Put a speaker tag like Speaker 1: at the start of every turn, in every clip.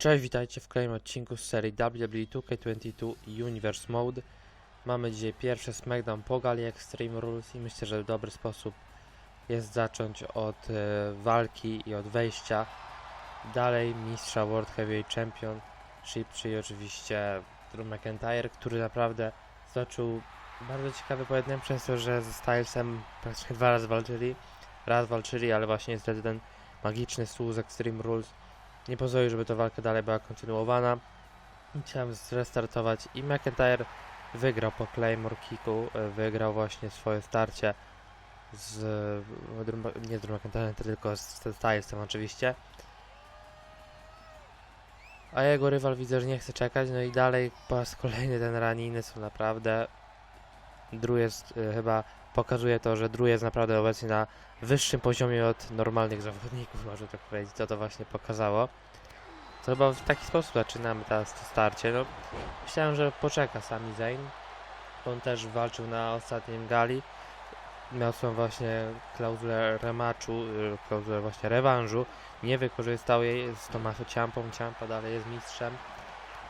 Speaker 1: Cześć, witajcie w kolejnym odcinku z serii WWE 2K22 Universe Mode. Mamy dzisiaj pierwszy SmackDown po gali Extreme Rules i myślę, że dobry sposób jest zacząć od e, walki i od wejścia. Dalej mistrza World Heavyweight Championship, czyli oczywiście Drew McIntyre, który naprawdę zaczął bardzo ciekawy pojedynek przez to, że ze Stylesem praktycznie dwa razy walczyli. Raz walczyli, ale właśnie niestety ten magiczny stół z Extreme Rules nie pozwolił, żeby ta walka dalej była kontynuowana. Chciałem zrestartować i McIntyre wygrał po Claymore Kicku, e, wygrał właśnie swoje starcie z, e, nie z Drew McIntyre, tylko z Stylesem oczywiście. A jego rywal widzę, że nie chce czekać, no i dalej po raz kolejny ten raniny są naprawdę... Drew jest e, chyba, pokazuje to, że Drew jest naprawdę obecnie na wyższym poziomie od normalnych zawodników, można tak powiedzieć, co to właśnie pokazało. To chyba w taki sposób zaczynamy teraz to starcie. No, myślałem, że poczeka sami Zayn. On też walczył na ostatnim gali. Miał swoją właśnie klauzulę rematchu, y, klauzulę właśnie rewanżu. Nie wykorzystał jej z Tomaso Ciampą. Ciampa dalej jest mistrzem.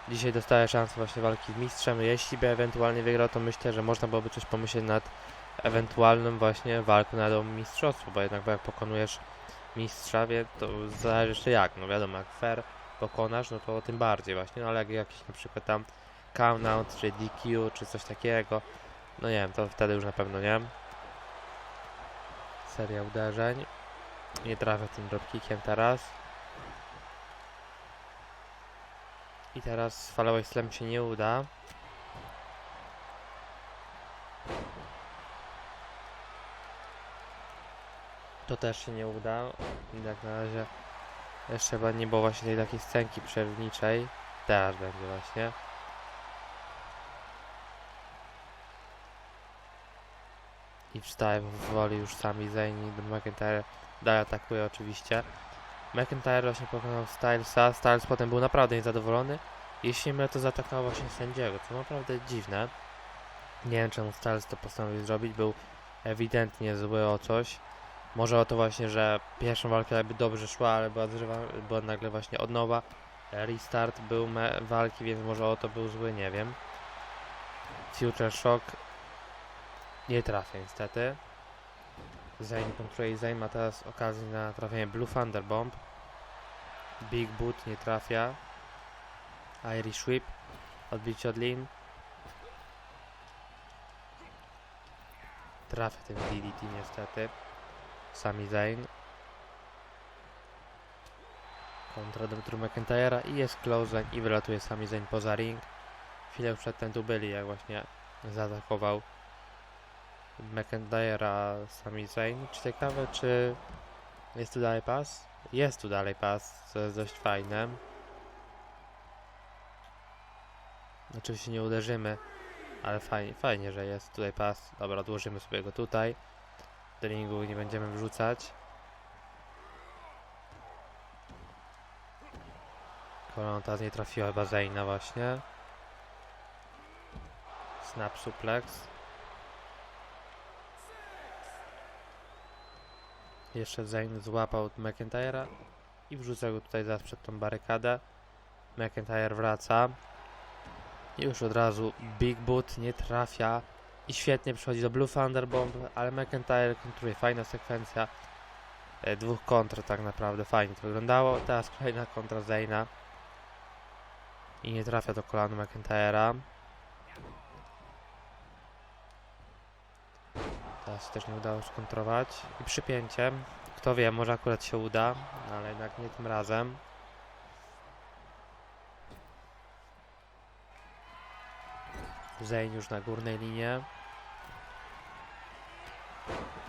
Speaker 1: Dzisiaj dostaje szansę właśnie walki z mistrzem. Jeśli by ewentualnie wygrał, to myślę, że można byłoby coś pomyśleć nad ewentualnym właśnie walką na dom mistrzostwo, bo jednak jak pokonujesz mistrza, wie, to zależy jeszcze jak, no wiadomo, jak fair pokonasz, no to tym bardziej właśnie, no ale jak jakiś na przykład tam count czy DQ, czy coś takiego, no nie wiem, to wtedy już na pewno nie. Seria uderzeń. Nie trafia tym dropkickiem teraz. I teraz falowy slam się nie uda. To też się nie uda. Jak na razie jeszcze chyba nie było właśnie tej takiej scenki przerwniczej. Teraz będzie właśnie. I wstaje powoli już sami Zayn do McIntyre. Dalej atakuje oczywiście. McIntyre właśnie pokonał Stylesa. Styles potem był naprawdę niezadowolony. Jeśli mnie to zaatakował właśnie sędziego, co naprawdę dziwne. Nie wiem czemu Styles to postanowił zrobić. Był ewidentnie zły o coś. Może o to właśnie, że pierwszą walkę jakby dobrze szła, ale była, zrywa, była nagle właśnie od nowa. Restart był walki, więc może o to był zły, nie wiem. Future Shock nie trafia niestety. Zayn kontruje Zayn ma teraz okazję na trafienie Blue Thunder Bomb. Big Boot nie trafia. Irish Whip. Odbicie od Lin. Trafia ten DDT niestety. Sami Zayn. Kontra do Drew McIntyre'a i jest close i wylatuje Sami Zayn poza ring. Chwilę przedtem tu byli, jak właśnie zaatakował McIntyre'a Sami Zayn. Czy ciekawe, czy jest tu dalej pas? Jest tu dalej pas, co jest dość fajne. Oczywiście nie uderzymy, ale fajnie, fajnie, że jest tutaj pas. Dobra, odłożymy sobie go tutaj. Do ringu nie będziemy wrzucać. Kolana nie trafiła chyba Zayna właśnie. Snap suplex. Jeszcze Zayn złapał McIntyre'a i wrzuca go tutaj zaraz przed tą barykadę. McIntyre wraca. I już od razu Big Boot nie trafia. I świetnie przychodzi do Blue Thunder Bomb, ale McIntyre kontruje. Fajna sekwencja. E, dwóch kontr tak naprawdę. Fajnie to wyglądało. Teraz kolejna kontra Zayna. I nie trafia do kolana McIntyre'a. Teraz też nie udało skontrować. I przypięciem. Kto wie, może akurat się uda, no ale jednak nie tym razem. Zayn już na górnej linie.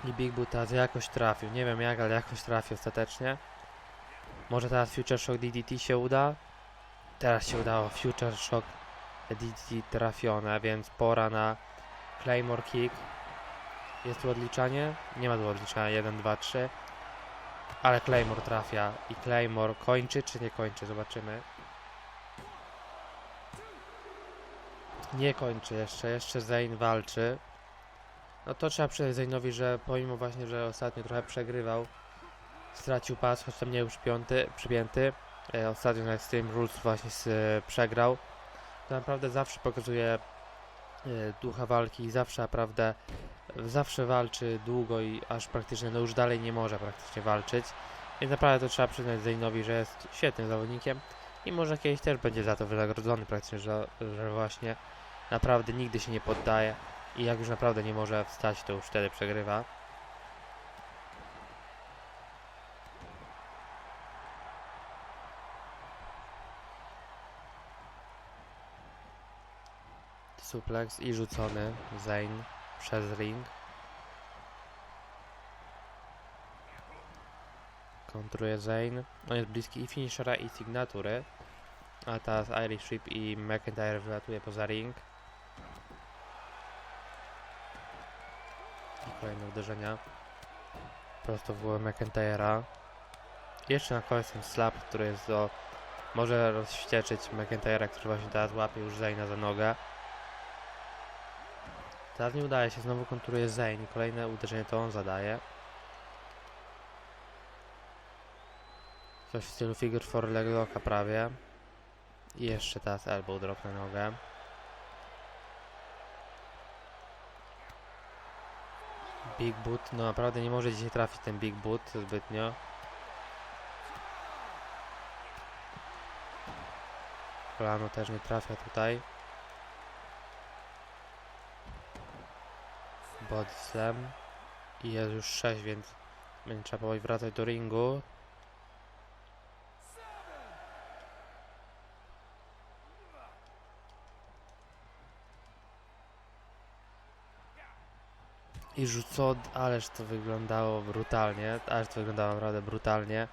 Speaker 1: I Big teraz jakoś trafił. Nie wiem jak, ale jakoś trafił ostatecznie. Może teraz Future Shock DDT się uda? Teraz się udało. Future Shock DDT trafione, więc pora na Claymore Kick. Jest tu odliczanie? Nie ma tu odliczania. 1, 2, 3. Ale Claymore trafia. I Claymore kończy czy nie kończy? Zobaczymy. Nie kończy jeszcze. Jeszcze Zayn walczy. No to trzeba przyznać Zaynowi, że pomimo właśnie, że ostatnio trochę przegrywał, stracił pas, choć tam nie był przypięty, przypięty e, ostatnio na Extreme Rules właśnie s- e, przegrał, to naprawdę zawsze pokazuje e, ducha walki i zawsze naprawdę zawsze walczy długo i aż praktycznie no już dalej nie może praktycznie walczyć. Więc naprawdę to trzeba przyznać Zainowi, że jest świetnym zawodnikiem i może kiedyś też będzie za to wynagrodzony praktycznie, że, że właśnie naprawdę nigdy się nie poddaje i jak już naprawdę nie może wstać, to już wtedy przegrywa. Suplex i rzucony Zayn przez ring. Kontruje Zayn. On jest bliski i finishera i sygnatury. A teraz Irish Whip i McIntyre wylatuje poza ring. Kolejne uderzenia. Prosto w McIntyre'a. Jeszcze na koniec ten slap, który jest do... Może rozwścieczyć McIntyre'a, który właśnie teraz łapie już Zayna za nogę. Teraz nie udaje się, znowu konturuje Zayn kolejne uderzenie to on zadaje. Coś w stylu figure for leg locka prawie. I jeszcze teraz elbow drop na nogę. Big boot, no naprawdę nie może dzisiaj trafić ten big boot zbytnio. Kolano też nie trafia tutaj. Body slam. I jest już 6, więc będzie trzeba powoli wracać do ringu. I rzucot, ależ to wyglądało brutalnie, ależ to wyglądało naprawdę brutalnie.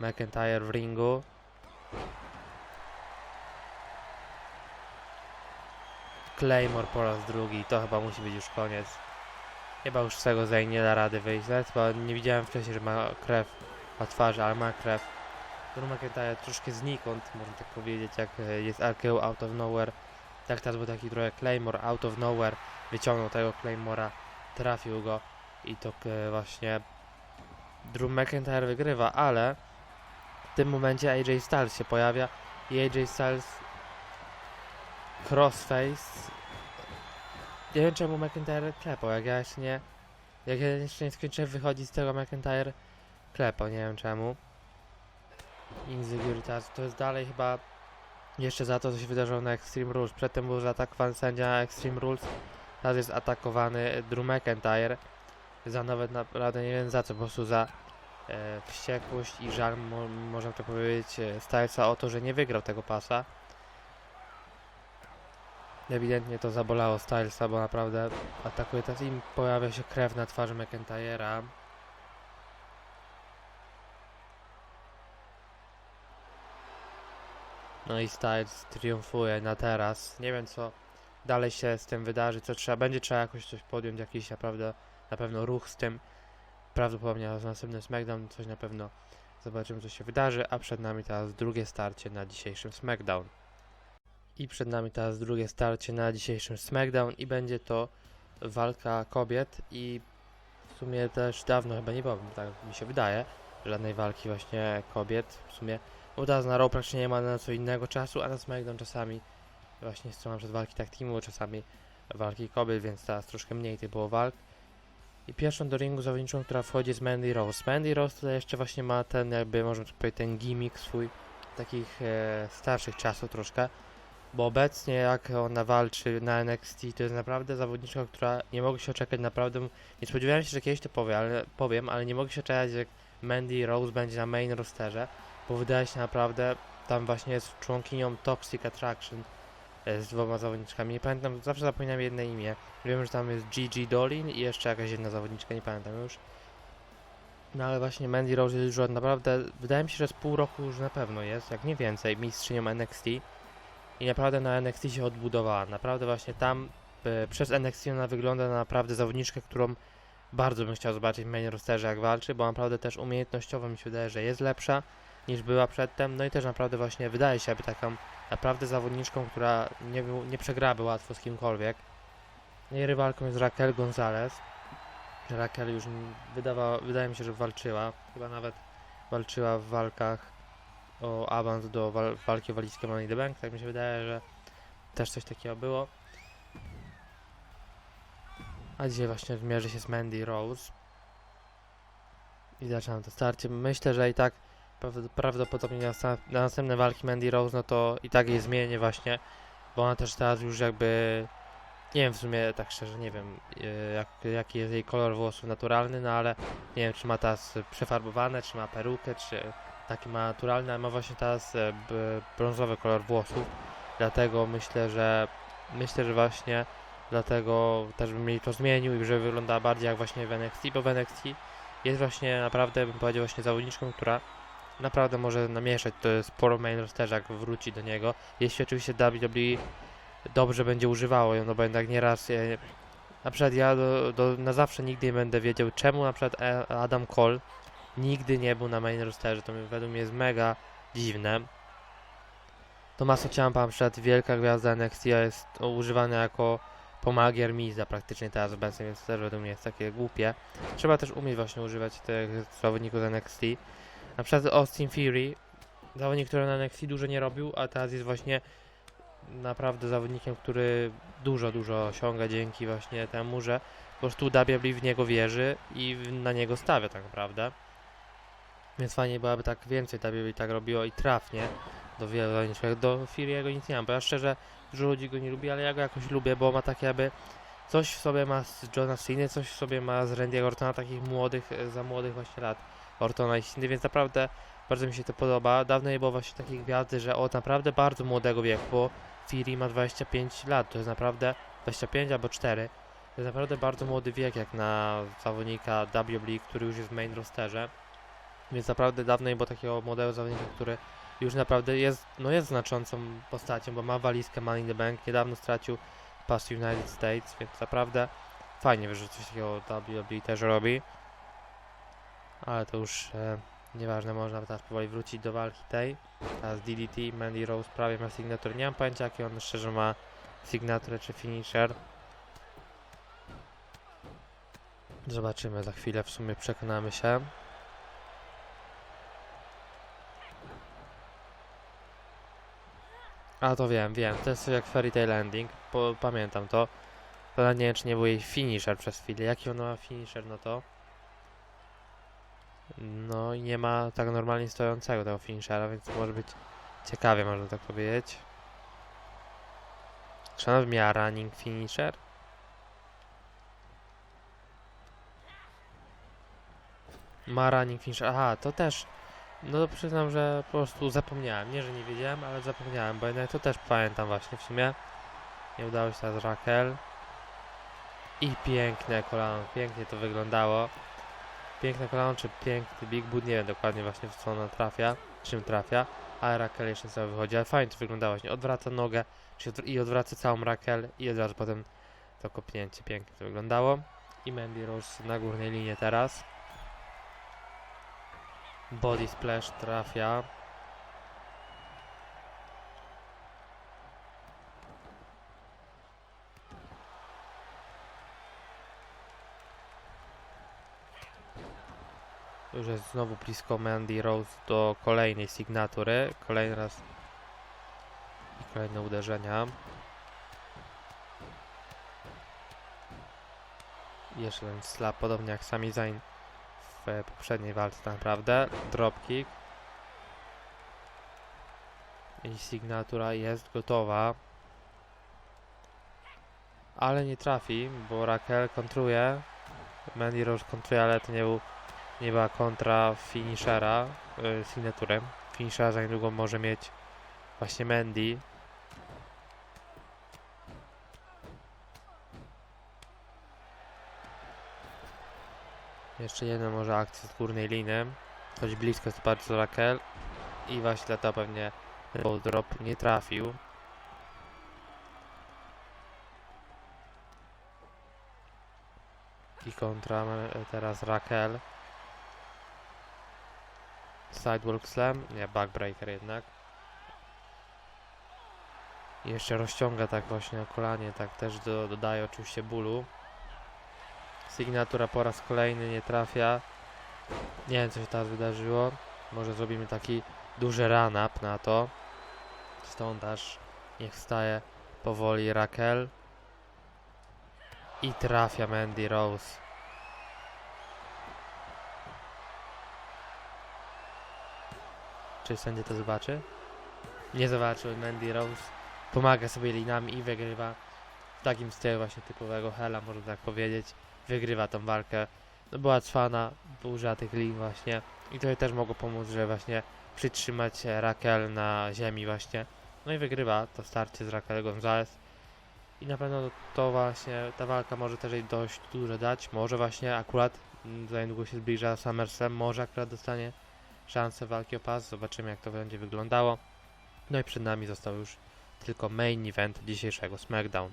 Speaker 1: McIntyre w ringu. Claymore po raz drugi, to chyba musi być już koniec. Chyba już z tego Zayn nie da rady wyjść, nawet bo nie widziałem wcześniej, że ma krew na twarzy, ale ma krew. Drew McIntyre troszkę znikąd, można tak powiedzieć, jak e, jest RKO out of nowhere. Tak teraz był taki trochę Claymore out of nowhere, wyciągnął tego Claymora, trafił go i to e, właśnie Drew McIntyre wygrywa, ale w tym momencie AJ Styles się pojawia i AJ Styles crossface. Nie wiem czemu McIntyre klepał, jak ja nie jak ja jeszcze nie skończyłem wychodzić z tego McIntyre klepał, nie wiem czemu. Insecuritas to jest dalej chyba jeszcze za to, co się wydarzyło na Extreme Rules. Przedtem był zaatakowany sędzia na Extreme Rules, teraz jest atakowany Drew McIntyre. Za nawet naprawdę nie wiem za co, po prostu za e, wściekłość i żal, mo, można to powiedzieć, e, Stylesa o to, że nie wygrał tego pasa. Ewidentnie to zabolało Stylesa, bo naprawdę atakuje teraz i pojawia się krew na twarzy McIntyre'a. No i Styles triumfuje na teraz. Nie wiem co dalej się z tym wydarzy, co trzeba, będzie trzeba jakoś coś podjąć, jakiś naprawdę, na pewno ruch z tym. Prawdopodobnie na następny SmackDown coś na pewno zobaczymy co się wydarzy, a przed nami teraz drugie starcie na dzisiejszym SmackDown. I przed nami teraz drugie starcie na dzisiejszym SmackDown i będzie to walka kobiet i w sumie też dawno chyba nie było, tak mi się wydaje, żadnej walki właśnie kobiet. W sumie bo na Raw nie ma na co innego czasu, a na SmackDown czasami właśnie strona przed walki tak teamu, czasami walki kobiet, więc teraz troszkę mniej tych było walk. I pierwszą do ringu zawodniczą, która wchodzi jest Mandy Rose. Mandy Rose tutaj jeszcze właśnie ma ten jakby, tak powiedzieć, ten gimmick swój takich e, starszych czasów troszkę. Bo obecnie jak ona walczy na NXT, to jest naprawdę zawodniczka, która nie mogę się oczekać naprawdę. Nie spodziewałem się, że kiedyś to powie, ale, powiem, ale nie mogę się oczekać, jak Mandy Rose będzie na main rosterze bo wydaje się naprawdę, tam właśnie jest członkinią Toxic Attraction e, z dwoma zawodniczkami. Nie pamiętam, zawsze zapominam jedno imię. Wiem, że tam jest Gigi Dolin i jeszcze jakaś jedna zawodniczka, nie pamiętam już. No ale właśnie Mandy Rose jest już naprawdę, wydaje mi się, że z pół roku już na pewno jest, jak nie więcej, mistrzynią NXT. I naprawdę na NXT się odbudowała. Naprawdę właśnie tam e, przez NXT ona wygląda na naprawdę zawodniczkę, którą bardzo bym chciał zobaczyć w main rosterze jak walczy, bo naprawdę też umiejętnościowo mi się wydaje, że jest lepsza niż była przedtem. No i też naprawdę właśnie wydaje się, aby taką naprawdę zawodniczką, która nie, nie łatwo z kimkolwiek. Jej rywalką jest Raquel Gonzalez. Raquel już wydawała, wydaje mi się, że walczyła. Chyba nawet walczyła w walkach o awans do wal walki o walizkę Money the Bank, tak mi się wydaje, że też coś takiego było. A dzisiaj właśnie mierzy się z Mandy Rose. I zaczynam to starcie. Myślę, że i tak prawdopodobnie na, następ- na następne walki Mandy Rose, no to i tak jej zmienię właśnie, bo ona też teraz już jakby nie wiem w sumie tak szczerze nie wiem e, jak, jaki jest jej kolor włosów naturalny, no ale nie wiem czy ma teraz przefarbowane, czy ma perukę, czy taki ma naturalny, ale ma właśnie teraz e, brązowy kolor włosów. Dlatego myślę, że myślę, że właśnie dlatego też bym jej to zmienił i żeby wyglądała bardziej jak właśnie w NXT, bo w NXT jest właśnie naprawdę bym powiedział właśnie zawodniczką, która naprawdę może namieszać to sporo main rosterze jak wróci do niego. Jeśli oczywiście WWE dobrze będzie używało ją, no bo jednak nieraz e, na przykład ja do, do, na zawsze nigdy nie będę wiedział czemu na przykład e, Adam Cole nigdy nie był na main rosterze, to według mnie jest mega dziwne. Tommaso Ciampa na przykład wielka gwiazda NXT jest używana jako pomagier Miza praktycznie teraz obecnie, więc też według mnie jest takie głupie. Trzeba też umieć właśnie używać tych zawodników z NXT. Na przykład Austin Fury, zawodnik, który na NXT dużo nie robił, a teraz jest właśnie naprawdę zawodnikiem, który dużo, dużo osiąga dzięki właśnie temu, że po prostu WWE w niego wierzy i na niego stawia tak naprawdę. Więc fajnie byłaby tak więcej WWE tak robiło i trafnie do wielu zawodników. Do Fury'ego nic nie mam, bo ja szczerze dużo ludzi go nie lubi, ale ja go jakoś lubię, bo ma takie jakby coś w sobie ma z Johna Cena, coś w sobie ma z Randy'ego Ortona, takich młodych, za młodych właśnie lat Ortona i Cena, więc naprawdę bardzo mi się to podoba. Dawno nie było właśnie takiej gwiazdy, że od naprawdę bardzo młodego wieku, bo Fury ma 25 lat, to jest naprawdę 25 albo 4. To jest naprawdę bardzo młody wiek jak na zawodnika WWE, który już jest w main rosterze. Więc naprawdę dawno nie było takiego młodego zawodnika, który już naprawdę jest, no jest znaczącą postacią, bo ma walizkę Money in the Bank, niedawno stracił pas United States, więc naprawdę fajnie, że coś takiego WWE też robi. Ale to już e, nieważne, można teraz powoli wrócić do walki tej. Teraz DDT, Mandy Rose prawie ma signature. Nie mam pojęcia jaki on szczerze ma signature czy finisher. Zobaczymy za chwilę, w sumie przekonamy się. A to wiem, wiem, to jest jak Fairy Tail Ending, bo pamiętam to. Ale nie wiem, czy nie był jej finisher przez chwilę. Jaki ona ma finisher, no to... No i nie ma tak normalnie stojącego tego finishera, więc może być ciekawie, można tak powiedzieć. Ona miała running finisher? Ma running finisher, aha, to też... No to przyznam, że po prostu zapomniałem. Nie, że nie wiedziałem, ale zapomniałem, bo jednak to też pamiętam właśnie w sumie. Nie udało się teraz Raquel. I piękne kolano, pięknie to wyglądało. Piękne kolano, czy piękny Big Boot, nie wiem dokładnie właśnie w co ona trafia, czym trafia, ale Raquel jeszcze sobie wychodzi, ale fajnie to wyglądało właśnie, odwraca nogę i odwraca całą Raquel i od razu potem to kopnięcie, pięknie to wyglądało. I Mandy Rose na górnej linie teraz. Body Splash trafia. Już jest znowu blisko Mandy Rose do kolejnej sygnatury. Kolejny raz i kolejne uderzenia. Jeszcze ten slap, podobnie jak Sami Zayn w poprzedniej walce tak naprawdę. Dropkick. I sygnatura jest gotowa. Ale nie trafi, bo Raquel kontruje. Mandy Rose kontruje, ale to nie był nie była kontra finishera, yy, sygnatury. Finishera za niedługo może mieć właśnie Mandy. Jeszcze jedna może akcja z górnej liny. Choć blisko jest bardzo Raquel. I właśnie dlatego pewnie ten drop nie trafił. I kontra e, teraz Raquel. Sidewalk Slam, nie, Backbreaker jednak. I jeszcze rozciąga tak właśnie kolanie, tak też do, dodaje oczywiście bólu. Sygnatura po raz kolejny nie trafia. Nie wiem co się teraz wydarzyło. Może zrobimy taki duży run-up na to. Stąd aż niech wstaje powoli Raquel. I trafia Mandy Rose. Czy sędzia to zobaczy? Nie zobaczył. Mandy Rose pomaga sobie linami i wygrywa w takim stylu właśnie typowego Hela, można tak powiedzieć. Wygrywa tą walkę. No była cwana, użyła tych lin właśnie. I to też mogło pomóc, że właśnie przytrzymać Raquel na ziemi właśnie. No i wygrywa to starcie z Raquel Gonzalez. I na pewno to właśnie, ta walka może też jej dość dużo dać. Może właśnie akurat, mm, za niedługo się zbliża SummerSlam, może akurat dostanie szansę walki o pas. Zobaczymy jak to będzie wyglądało. No i przed nami został już tylko main event dzisiejszego SmackDown.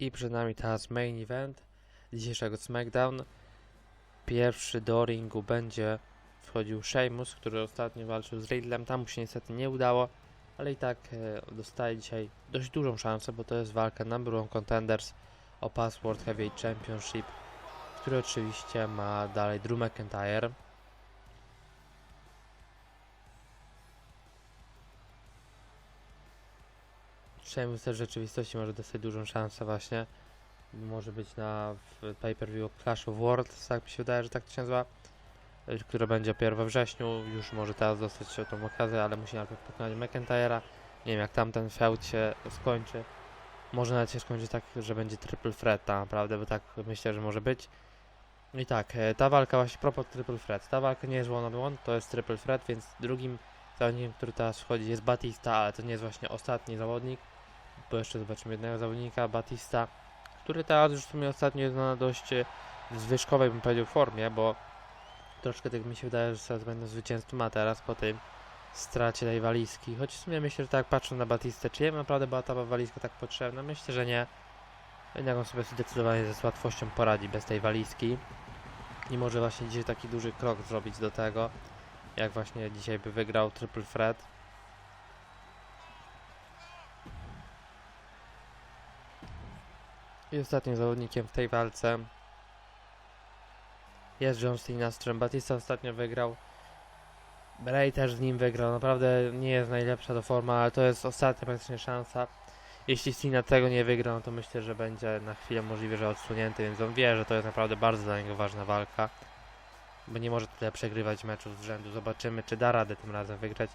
Speaker 1: I przed nami teraz main event dzisiejszego SmackDown. Pierwszy do ringu będzie wchodził Sheamus, który ostatnio walczył z Riddlem. Tam mu się niestety nie udało, ale i tak e, dostaje dzisiaj dość dużą szansę, bo to jest walka number one contenders o pas World Heavyweight Championship, który oczywiście ma dalej Drew McIntyre. Też w rzeczywistości może dostać dużą szansę właśnie. Może być na pay-per-view Clash of Worlds, tak mi się wydaje, że tak to się nazywa. y, Które będzie dopiero we wrześniu. Już może teraz dostać się tą okazję, ale musi najpierw pokonać McIntyre'a. Nie wiem jak tam ten feud się skończy. Może nawet się skończyć tak, że będzie triple threat tak naprawdę, bo tak myślę, że może być. I tak, e, ta walka właśnie propos triple threat. Ta walka nie jest one on one, to jest triple threat, więc drugim zawodnikiem, który teraz wchodzi jest Batista, ale to nie jest właśnie ostatni zawodnik, bo jeszcze zobaczymy jednego zawodnika, Batista, który teraz już w sumie ostatnio jest na dość e, zwyżkowej, bym powiedział, formie, bo troszkę tak mi się wydaje, że teraz będą zwycięstwo ma teraz po tej stracie tej walizki. Choć w sumie myślę, że tak patrząc na Batistę, czy jej naprawdę była ta walizka tak potrzebna? Myślę, że nie. Jednak on sobie zdecydowanie z łatwością poradzi bez tej walizki. I może właśnie dzisiaj taki duży krok zrobić do tego, jak właśnie dzisiaj by wygrał Triple Threat. Ostatnim zawodnikiem w tej walce jest John Cena, z Batista ostatnio wygrał. Bray też z nim wygrał. Naprawdę nie jest najlepsza do forma, ale to jest ostatnia praktycznie szansa. Jeśli Cena tego nie wygra, no to myślę, że będzie na chwilę możliwe, że odsunięty, więc on wie, że to jest naprawdę bardzo dla niego ważna walka. Bo nie może tyle przegrywać meczów z rzędu. Zobaczymy, czy da radę tym razem wygrać,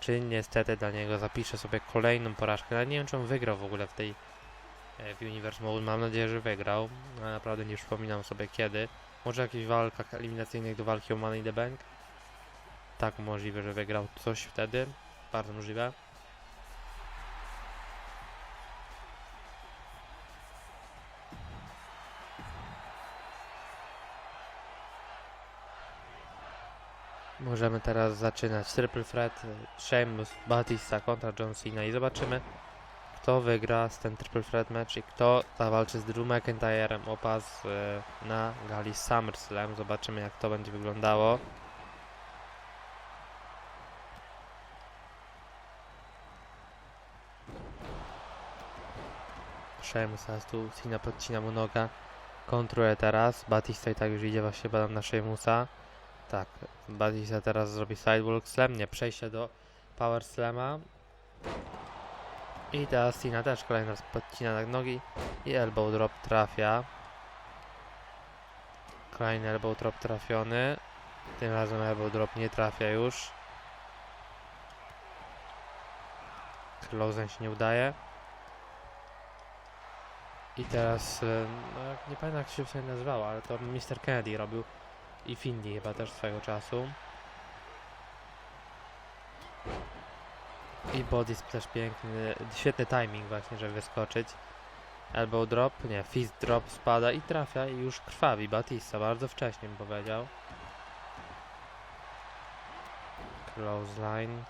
Speaker 1: czy niestety dla niego zapisze sobie kolejną porażkę. Ale nie wiem, czy on wygrał w ogóle w tej w Universe Mode. Mam nadzieję, że wygrał, ale naprawdę nie przypominam sobie kiedy. Może jakichś walkach eliminacyjnych do walki o Money in the Bank? Tak, możliwe, że wygrał coś wtedy. Bardzo możliwe. Możemy teraz zaczynać. Triple threat, Sheamus, Batista kontra John Cena i zobaczymy kto wygra z ten triple threat match i kto zawalczy z Drew McIntyrem o pas e, na gali SummerSlam. Zobaczymy jak to będzie wyglądało. Sheamus tu Cena podcina mu noga. Kontruje teraz. Batista i tak już idzie właśnie chyba na Sheamusa. Tak, Batista teraz zrobi sidewalk slam, nie, przejście do power slama. I teraz Cena też kolejny raz podcina na nogi i elbow drop trafia. Kolejny elbow drop trafiony. Tym razem elbow drop nie trafia już. Closen się nie udaje. I teraz, e, no nie pamiętam jak się sobie nazywało, ale to Mr. Kennedy robił i Finley chyba też swego czasu. I body też piękny, świetny timing właśnie, żeby wyskoczyć. Elbow drop, nie, fist drop spada i trafia i już krwawi Batista, bardzo wcześnie bym powiedział. Close line.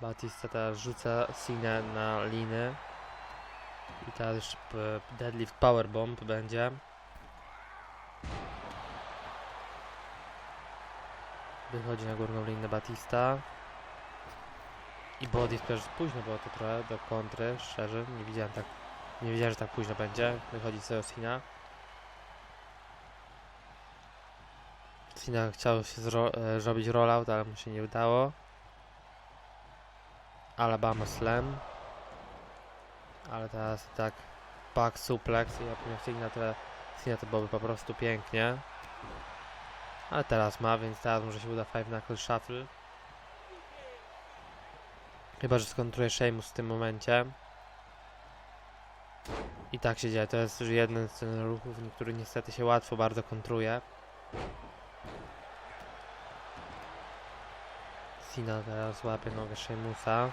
Speaker 1: Batista teraz rzuca Sinę na liny. I teraz p- deadlift powerbomb będzie. Wychodzi na górną linę Batista. I body też późno było to trochę do kontry, szczerze. Nie widziałem tak. Nie wiedziałem, że tak późno będzie. Wychodzi Seosina. Cena chciał się zro e, zrobić rollout, ale mu się nie udało. Alabama Slam. Ale teraz tak back suplex i ja bym chciał na tyle Cena to byłoby po prostu pięknie. Ale teraz ma, więc teraz może się uda Five Knuckle Shuffle. Chyba, że skontruje Sheamus w tym momencie. I tak się dzieje. To jest już jeden z tych ruchów, który niestety się łatwo bardzo kontruje. Cena teraz łapie nogę Sheamusa.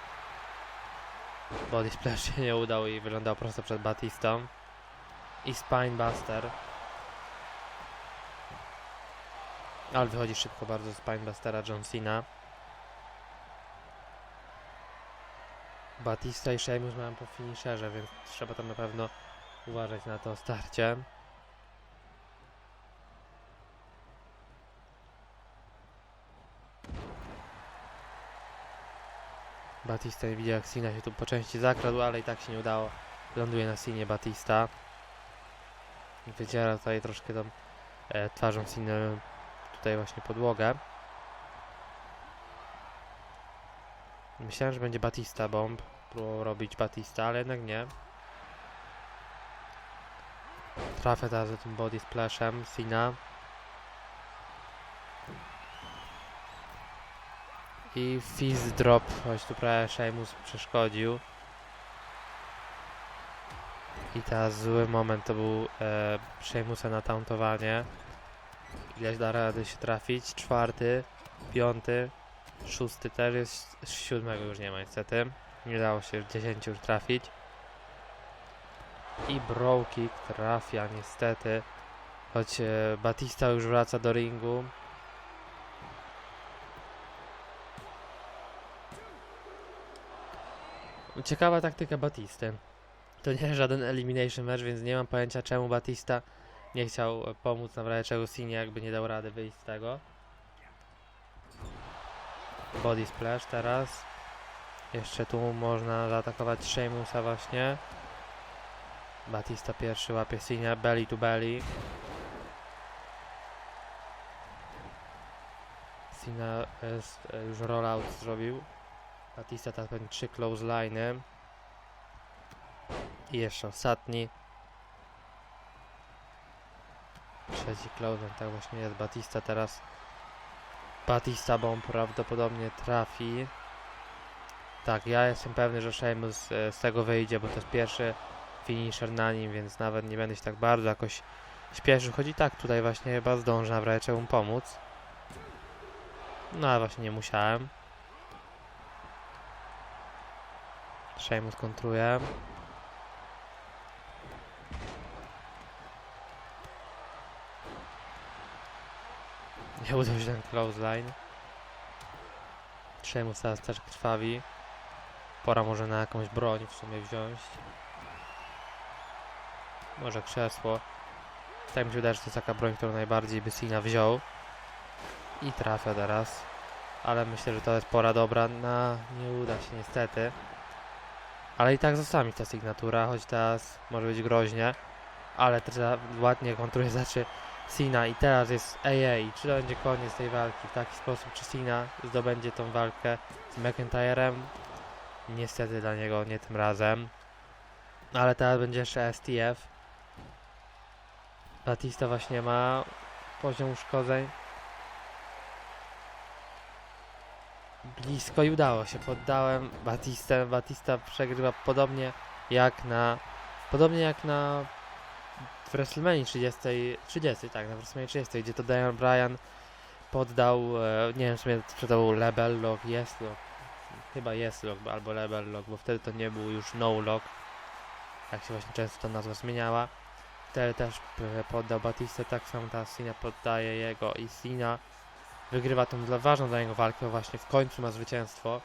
Speaker 1: Body Splash się nie udał i wyglądał prosto przed Batistą. I Spinebuster. Ale wychodzi szybko bardzo Spinebustera John Cena. Batista i Sheamus mają po finisherze, więc trzeba tam na pewno uważać na to starcie. Batista nie widział jak Cena się tu po części zakradł, ale i tak się nie udało. Ląduje na Cenie Batista. Wydziela tutaj troszkę tą e, twarzą Cena tutaj właśnie podłogę. Myślałem, że będzie Batista bomb. Próbował robić Batista, ale jednak nie. Trafia teraz za tym body splashem Cena. I fizz drop, choć tu prawie Sheamus przeszkodził. I teraz zły moment to był e, Sheamusa na tauntowanie. Ileś da rady się trafić. Czwarty, piąty, szósty też jest, siódmego już nie ma niestety. Nie dało się 10 już trafić. I Brow trafia niestety. Choć e, Batista już wraca do ringu. Ciekawa taktyka Batisty. To nie jest żaden elimination match, więc nie mam pojęcia czemu Batista nie chciał e, pomóc na razie czego Cine jakby nie dał rady wyjść z tego. Body splash teraz. Jeszcze tu można zaatakować Sheamusa właśnie. Batista pierwszy łapie Cine belly to belly. Cena jest, e, już rollout zrobił. Batista teraz będzie trzy close line'y. I jeszcze ostatni. Trzeci line, tak właśnie jest. Batista teraz. Batista bomb prawdopodobnie trafi. Tak, ja jestem pewny, że Sheamus e, z tego wyjdzie, bo to jest pierwszy finisher na nim, więc nawet nie będę się tak bardzo jakoś śpieszył. Choć i tak tutaj właśnie chyba zdążę na razie mu pomóc. No ale właśnie nie musiałem. Sheamus kontruje. Nie udał się ten close line. Sheamus teraz też krwawi. Pora może na jakąś broń w sumie wziąć. Może krzesło. Tak mi się wydaje, że to jest taka broń, którą najbardziej by Cena wziął. I trafia teraz. Ale myślę, że to jest pora dobra na... Nie uda się niestety. Ale i tak została ta sygnatura, choć teraz może być groźnie. Ale teraz ładnie kontruje znaczy Cena i teraz jest AA. I czy to będzie koniec tej walki w taki sposób? Czy Cena zdobędzie tą walkę z McIntyrem? Niestety dla niego nie tym razem. Ale teraz będzie jeszcze STF. Batista właśnie ma poziom uszkodzeń. Blisko i udało się. Poddałem Batistę. Batista przegrywa podobnie jak na. Podobnie jak na. W WrestleMania 30. 30, tak, na WrestleMania 30, gdzie to Daniel Bryan poddał. E, nie wiem, czy to był Lebel Lock, jest lock. Chyba jest lock albo Lebel Lock, bo wtedy to nie był już no lock. Jak się właśnie często ta nazwa zmieniała. Wtedy też e, poddał Batistę, tak samo ta Cena poddaje jego i Cena wygrywa tą dla ważną dla niego walkę, właśnie w końcu ma zwycięstwo.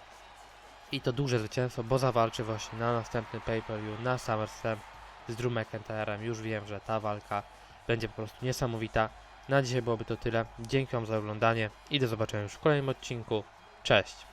Speaker 1: I to duże zwycięstwo, bo zawalczy właśnie na następny pay-per-view, na SummerSlam z Drew McIntyrem. Już wiem, że ta walka będzie po prostu niesamowita. Na dzisiaj byłoby to tyle. Dzięki Wam za oglądanie i do zobaczenia już w kolejnym odcinku. Cześć!